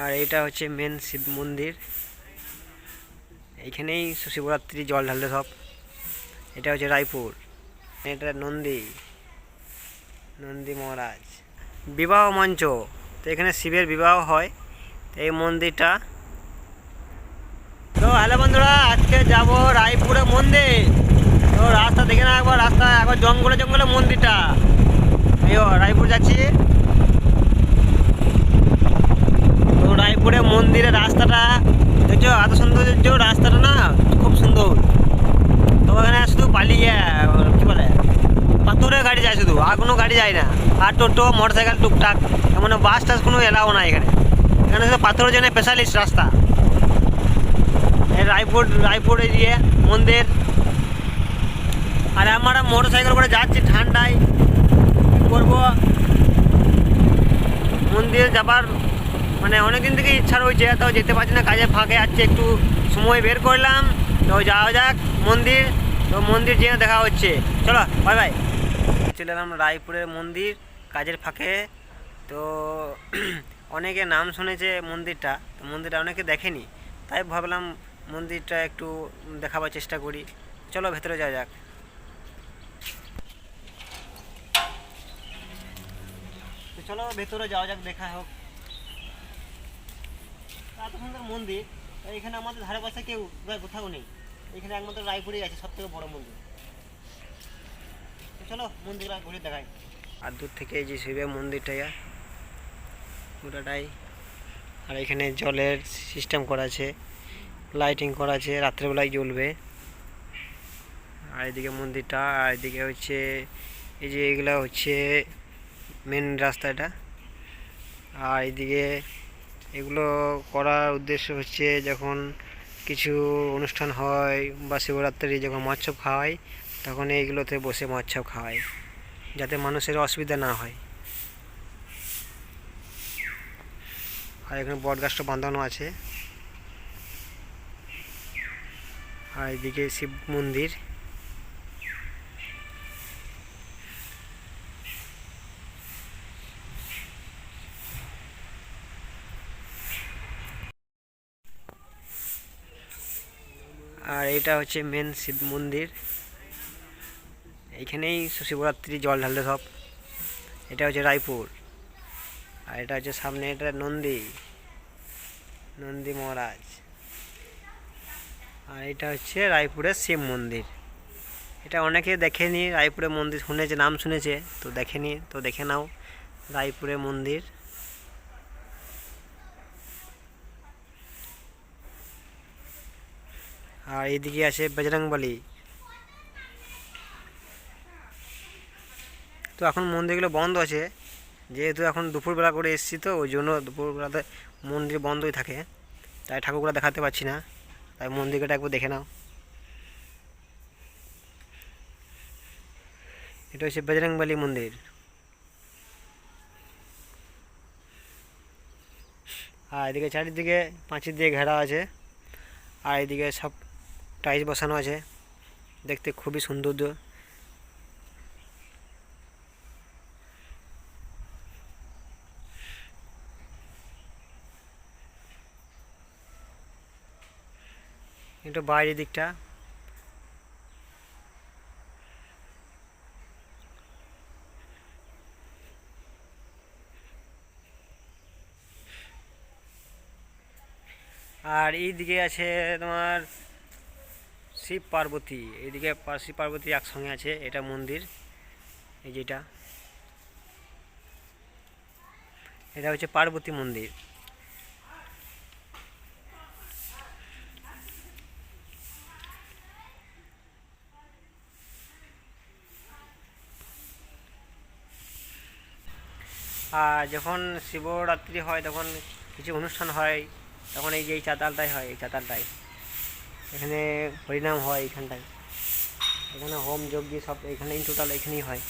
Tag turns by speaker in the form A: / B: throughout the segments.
A: আর এটা হচ্ছে মেন শিব মন্দির। এইখানেই শিবরাত্রি জল ঢালে সব। এটা হচ্ছে রায়পুর। এটা নন্দী। নন্দী মহারাজ। বিবাহ মঞ্চ। তো এখানে শিবের বিবাহ হয়। তো এই মন্দিরটা। তো হ্যালো বন্ধুরা, আজকে যাব রায়পুরে মন্দির। তো রাস্তা দেখে না একবার রাস্তা একবার জঙ্গলে জঙ্গলে মন্দিরটা। এই রায়পুর যাচ্ছি। তো মন্দিরের রাস্তাটা, দেখছ? এত সৌন্দর্য রাস্তাটা না, খুব সুন্দর। তো এখানে শুধু পালিয়ে, কি বলে পাথরের গাড়ি যায় শুধু, আর কোনো গাড়ি যায় না। আর টোটো মোটর সাইকেল টুকটাক মানে বাস টাস কোনো এলাও না এখানে। এখানে শুধু পাথরের জন্য স্পেশালিস্ট রাস্তা। রায়পুর রায়পুর এরিয়ে, মন্দির। আর আমরা মোটর সাইকেল করে যাচ্ছি ঠান্ডায়। করব? মন্দির যাবার মানে অনেকদিন থেকে ইচ্ছা রয়েছে, তো যেতে পারছি না কাজে ফাঁকে যাচ্ছে একটু সময় বের করলাম। তো যাওয়া যাক, মন্দির, তো মন্দির যেয়ে দেখা হচ্ছে। চলো বাই বাই চলে এলাম রায়পুরের মন্দির, কাজের ফাঁকে। তো অনেকে নাম শুনেছে মন্দিরটা, তো মন্দিরটা অনেকে দেখেনি, তাই ভাবলাম মন্দিরটা একটু দেখাবার চেষ্টা করি। চলো, ভেতরে যাওয়া যাক। চলো, ভেতরে যাওয়া যাক, দেখা হোক। এত সুন্দর মন্দির এখানে আমাদের ধারে পাশে কেউ কোথাও নেই। এখানে একমাত্র রায়পুরেই আছে সব থেকে বড় মন্দির। চলো, মন্দিরটা ঘুরে দেখাই। আর দূর থেকে এই যে শিবের মন্দিরটা পুরোটাই আর এখানে জলের সিস্টেম করা আছে লাইটিং করা আছে, রাত্রেবেলায় জ্বলবে। আর এদিকে মন্দিরটা, আর এদিকে হচ্ছে, এই যে এগুলা হচ্ছে মেন রাস্তাটা। আর এদিকে এগুলো করার উদ্দেশ্য হচ্ছে যখন কিছু অনুষ্ঠান হয় বা শিবরাত্রি যখন মৎসব খাওয়ায় তখন এইগুলোতে বসে মৎসব খাওয়ায় যাতে মানুষের অসুবিধা না হয়। আর এখানে বট গাছটা বাঁধানো আছে। আর এদিকে শিব মন্দির। আর এটা হচ্ছে মেন শিব মন্দির। এইখানেই শিবরাত্রি জল ঢালে সব। এটা হচ্ছে রায়পুর। আর এটা হচ্ছে সামনে, এটা নন্দী। নন্দী মহারাজ। আর এটা হচ্ছে রায়পুরের শিব মন্দির। এটা অনেকে দেখেনি, রায়পুরের মন্দির শুনেছে, নাম শুনেছে, তো দেখেনি, তো দেখে নাও। রায়পুরের মন্দির। আর এদিকে আছে বজরংবলী তো এখন মন্দিরগুলো বন্ধ আছে। যেহেতু এখন দুপুরবেলা করে এসেছি তো, ওই জন্য দুপুরবেলাতে মন্দির বন্ধই থাকে। তাই ঠাকুরগুলো দেখাতে পারছি না। তাই মন্দিরটা একবার দেখে নাও। এটা হচ্ছে বজরংবলী মন্দির। আর এদিকে চারিদিকে পাঁচিল দিয়ে ঘেরা আছে। আর এদিকে সব টাইলস বসানো আছে। দেখতে খুবই সৌন্দর্য একটু বাইরের দিকটা। আর এই দিকে আছে তোমার শিব পার্বতী, এইদিকে পা- শিব পার্বতী একসঙ্গে আছে, এটা মন্দির, এই যেটা এটা হচ্ছে পার্বতী মন্দির। আর যখন শিবরাত্রি হয়, তখন কিছু অনুষ্ঠান হয়, তখন এই যে এই চাতালটাই হয়, এই চাতালটাই। এখানে হরিনাম হয় এখানটায় এখানে হোম যজ্ঞ সব এখানেই টোটাল এখানেই হয়।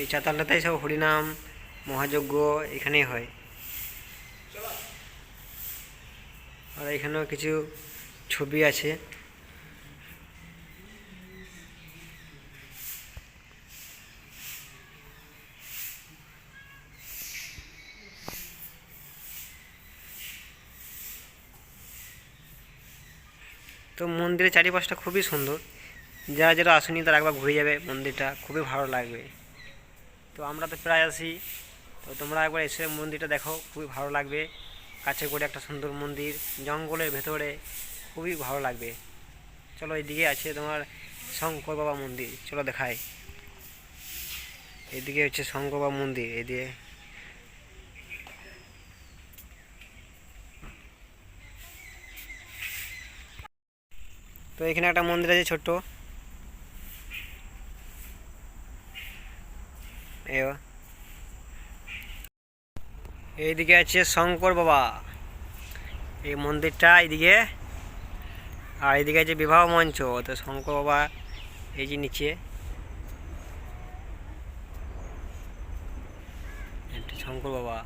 A: এই চাতালটাতেই সব হরিনাম, মহাযজ্ঞ এখানেই হয়। আর এখানেও কিছু ছবি আছে। তো মন্দিরের চারিপাশটা খুবই সুন্দর। যারা যারা আসেনি তারা একবার ঘুরে যাবে, মন্দিরটা খুবই ভালো লাগবে। তো আমরা তো প্রায় আসি তো তোমরা একবার এসে মন্দিরটা দেখো, খুবই ভালো লাগবে। কাছে করে একটা সুন্দর মন্দির, জঙ্গলের ভেতরে খুবই ভালো লাগবে। চলো এইদিকে আছে তোমার শঙ্কর বাবা মন্দির, চলো দেখাই। এদিকে হচ্ছে শঙ্কর বাবা মন্দির, এদিকে তো এখানে একটা মন্দির আছে ছোট্ট। এইদিকে আছে শঙ্কর বাবা। এই মন্দিরটা এইদিকে। আর এইদিকে আছে বিবাহ মঞ্চ। তো শঙ্কর বাবা এই যে নিচে। শঙ্কর বাবা।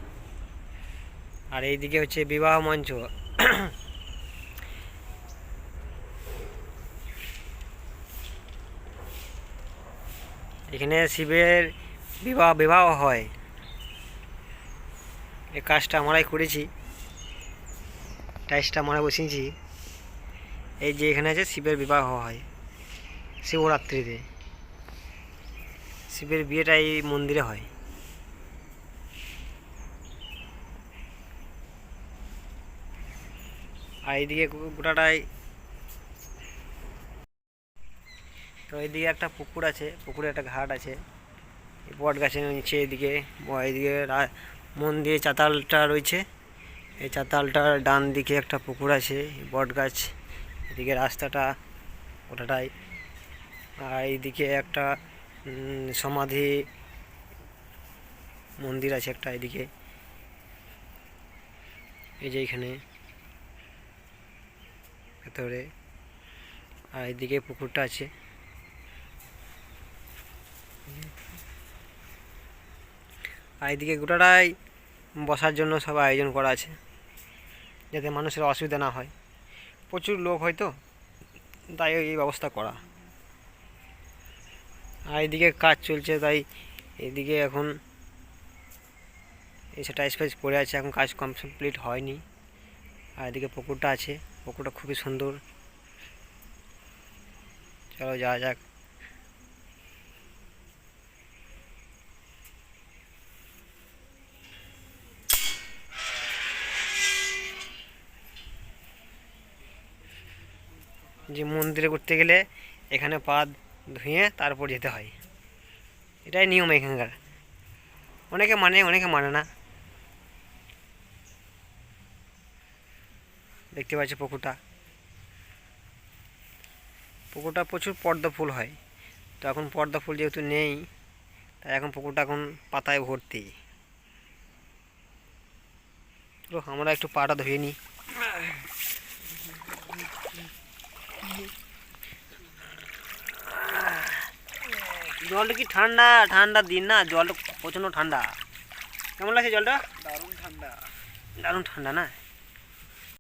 A: আর এইদিকে হচ্ছে বিবাহ মঞ্চ। এখানে শিবের বিবাহ বিবাহ হয়। এই কাজটা আমরাই করেছি। টাইসটা আমরা বসিয়েছি। এই যে এখানে আছে শিবের বিবাহ হয় শিবরাত্রিতে। শিবের বিয়েটা এই মন্দিরে হয়। আর এইদিকে গোটাটাই তো এইদিকে একটা পুকুর আছে, পুকুরে একটা ঘাট আছে। বট গাছের নিচে এদিকে এদিকে মন্দিরে চাতালটা রয়েছে। এই চাতালটার ডান দিকে একটা পুকুর আছে বট গাছ। এদিকে রাস্তাটা ওটাটাই। আর এইদিকে একটা সমাধি মন্দির আছে একটা এদিকে। এই যে এখানে। ভেতরে। আর এদিকে পুকুরটা আছে। আর এদিকে গোটাটাই বসার জন্য সব আয়োজন করা আছে, যাতে মানুষের অসুবিধা না হয়। প্রচুর লোক হয় তো, তাই এই ব্যবস্থা করা। আর এদিকে কাজ চলছে, তাই এদিকে এখন এসে টাইস ফাইস পড়ে আছে, এখন কাজ কমপ্লিট হয়নি। আর এদিকে পুকুরটা আছে, পুকুরটা খুবই সুন্দর। চলো যাওয়া যাক। যে মন্দিরে ঘুরতে গেলে এখানে পা ধুয়ে তারপর যেতে হয়। এটাই নিয়ম এখানকার। অনেকে মানে অনেকে মানে না। দেখতে পাচ্ছি পুকুরটা। পুকুরটা প্রচুর পদ্ম ফুল হয়। তো এখন পদ্ম ফুল যেহেতু নেই, তাই এখন পুকুরটা এখন পাতায় ভর্তি। চলো আমরা একটু পাটা ধুয়ে নিই। জলটা কি ঠান্ডা? ঠান্ডা দিন না জলটা প্রচণ্ড ঠান্ডা। কেমন লাগছে জলটা?
B: দারুণ ঠান্ডা।
A: দারুণ ঠান্ডা না?